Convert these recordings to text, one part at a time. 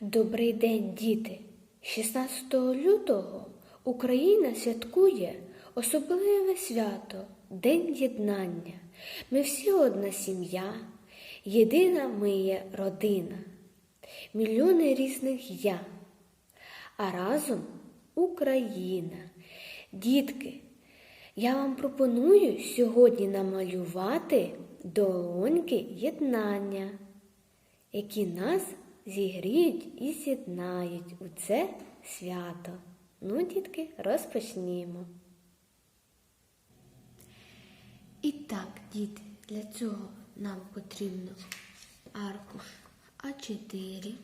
Добрий день, діти! 16 лютого Україна святкує особливе свято День єднання. Ми всі одна сім'я, єдина ми є родина, мільйони різних я, а разом Україна. Дітки, я вам пропоную сьогодні намалювати долоньки єднання які нас зігріють і з'єднають у це свято. Ну, дітки, розпочнімо. І так, діти, для цього нам потрібно аркуш А4,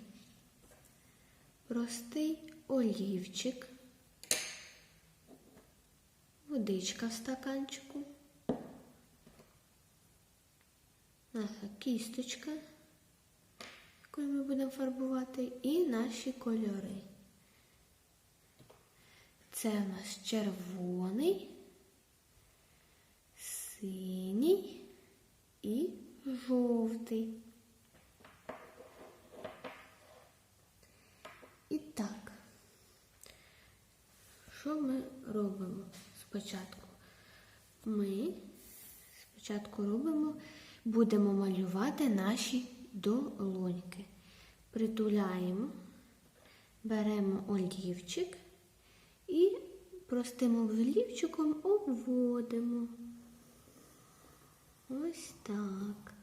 простий олівчик, водичка в стаканчику, наша кісточка якою ми будемо фарбувати, і наші кольори. Це у нас червоний, синій і жовтий. І так, що ми робимо спочатку? Ми спочатку робимо, будемо малювати наші долоньки. Притуляємо, беремо олівчик і простим олівчиком обводимо. Ось так.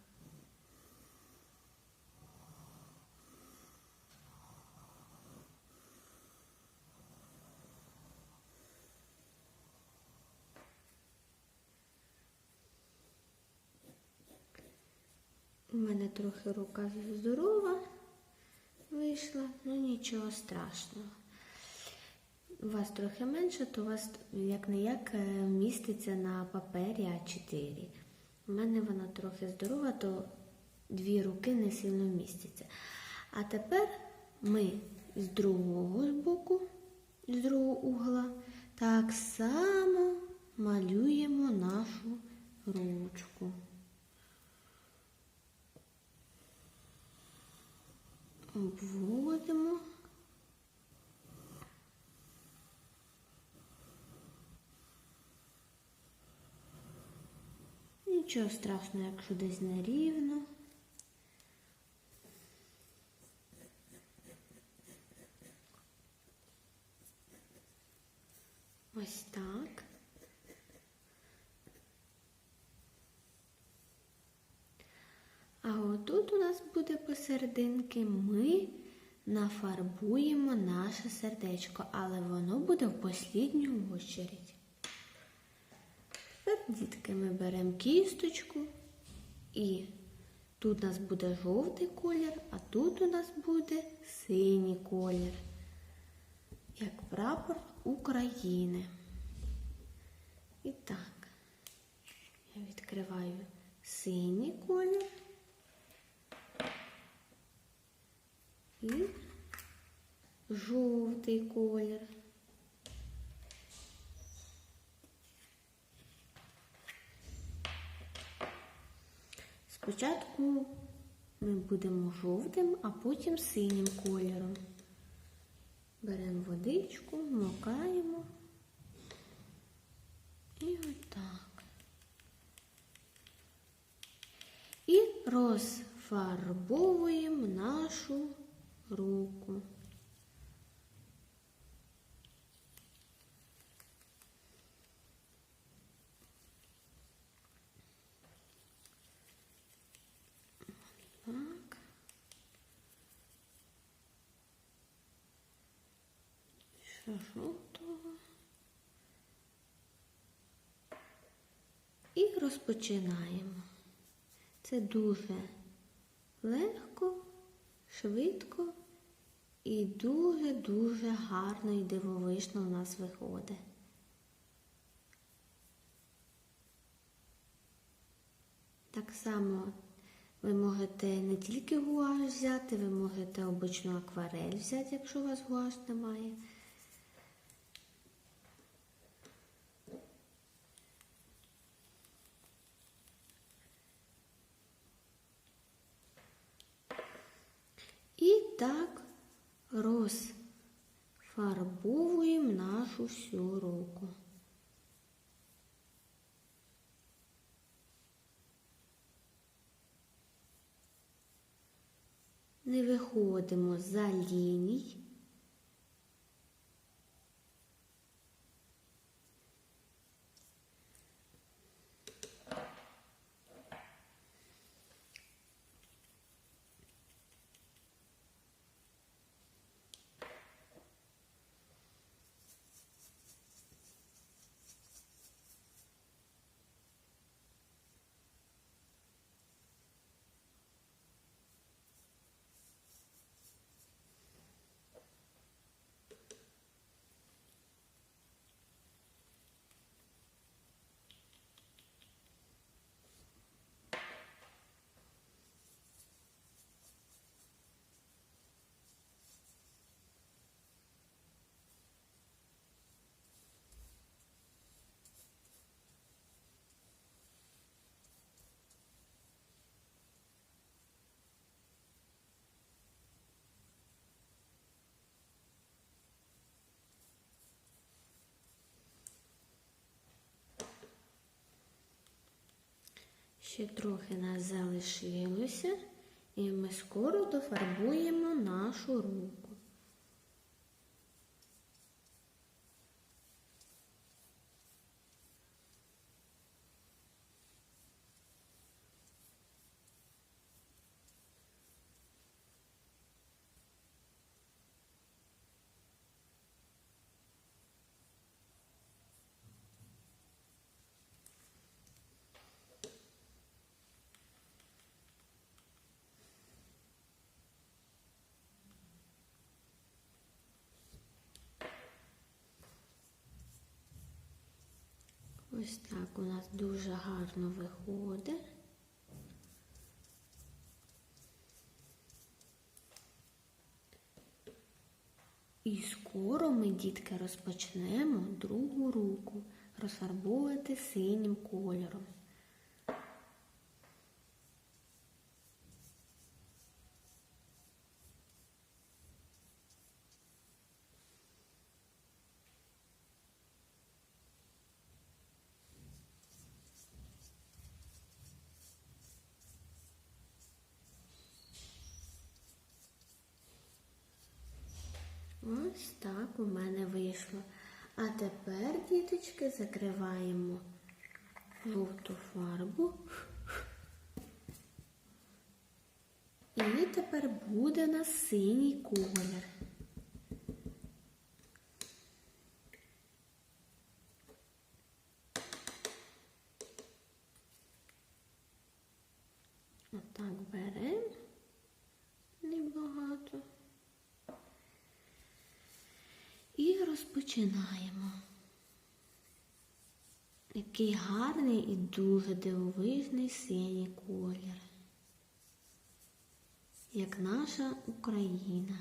У мене трохи рука здорова вийшла, ну нічого страшного. У вас трохи менше, то у вас як не як міститься на папері А4. У мене вона трохи здорова, то дві руки не сильно містяться. А тепер ми з другого боку, з другого угла, так само малюємо нашу ручку. Обводимо. Нічого страшного, якщо десь нерівно. Ось так. А отут у нас буде посерединки ми нафарбуємо наше сердечко, але воно буде в послідню очередь. Дітки, ми беремо кісточку і тут у нас буде жовтий колір, а тут у нас буде синій колір, як прапор України. І так, я відкриваю синій колір. І жовтий колір. Спочатку ми будемо жовтим, а потім синім кольором. Беремо водичку, вмокаємо і отак. І розфарбовуємо нашу руку. Так. Ще жовтого. І розпочинаємо. Це дуже легко, швидко і дуже-дуже гарно і дивовижно у нас виходить. Так само ви можете не тільки гуаш взяти, ви можете обичну акварель взяти, якщо у вас гуаш немає. І так розфарбовуємо нашу всю руку. Не виходимо за ліній. Ще трохи нас залишилося, і ми скоро дофарбуємо нашу руку. Ось так у нас дуже гарно виходить. І скоро ми, дітки, розпочнемо другу руку розфарбовувати синім кольором. Ось так у мене вийшло. А тепер, діточки, закриваємо жовту фарбу. І тепер буде на синій колір. Отак беремо небагато. І розпочинаємо. Який гарний і дуже дивовижний синій колір, як наша Україна.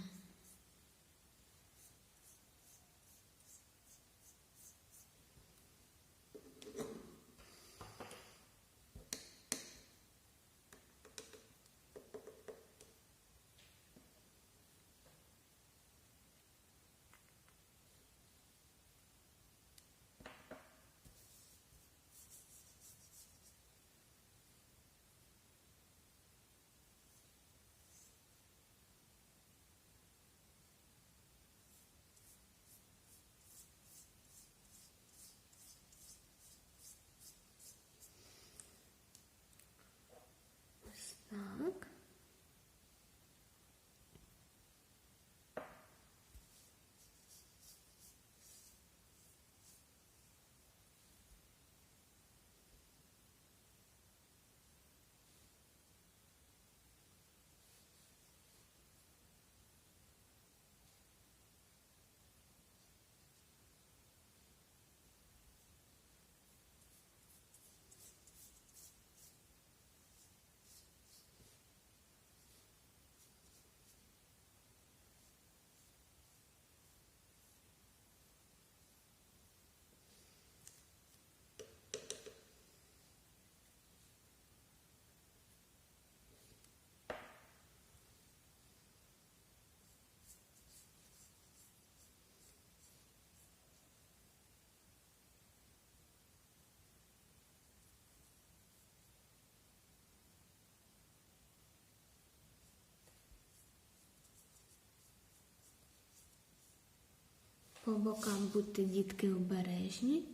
По бокам будьте дітки обережні,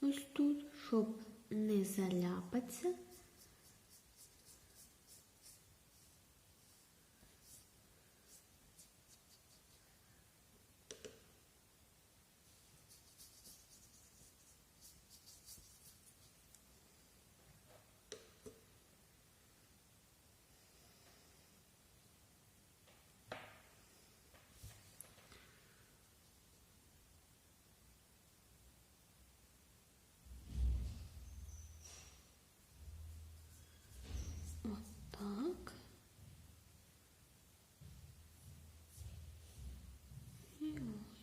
ось тут, щоб не заляпатися. Отак. І ось.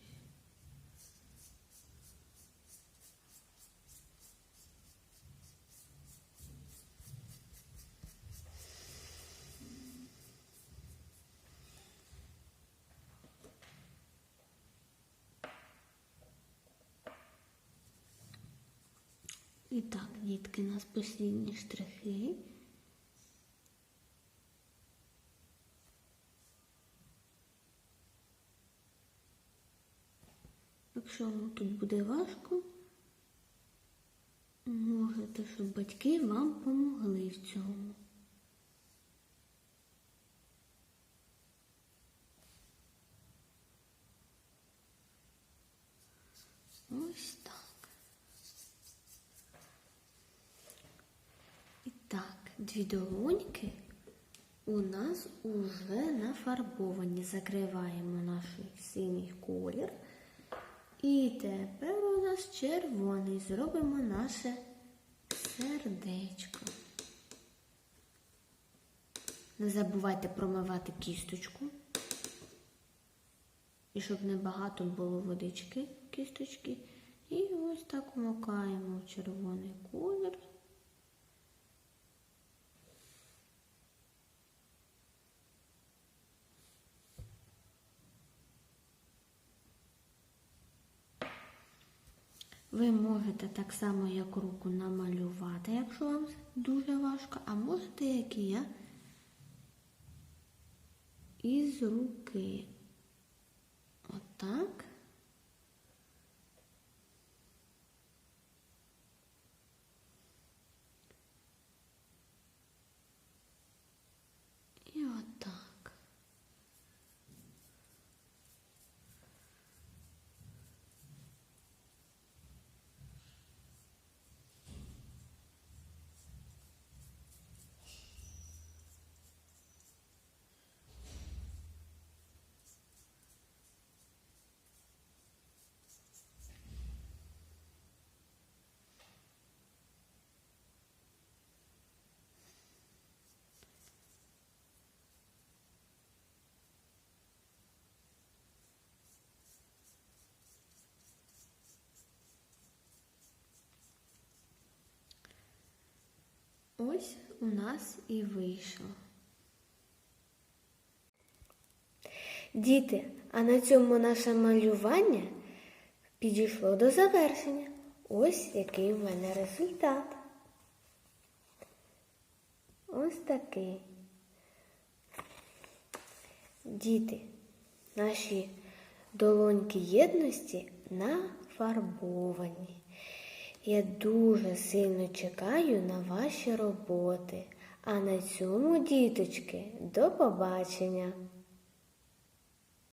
І так, дітки, у нас послідні штрихи. Якщо вам тут буде важко, можете, щоб батьки вам помогли в цьому. Ось так. І так, дві долоньки у нас уже нафарбовані. Закриваємо наш синій колір. І тепер у нас червоний. Зробимо наше сердечко. Не забувайте промивати кісточку. І щоб не багато було водички кісточки. І ось так вмикаємо в червоний колір. Ви можете так само, як руку намалювати, якщо вам дуже важко, а можете, як і я, із руки. Отак. І отак. Ось у нас і вийшло. Діти, а на цьому наше малювання підійшло до завершення. Ось який в мене результат. Ось такий. Діти, наші долоньки єдності нафарбовані. Я дуже сильно чекаю на ваші роботи. А на цьому, діточки, до побачення!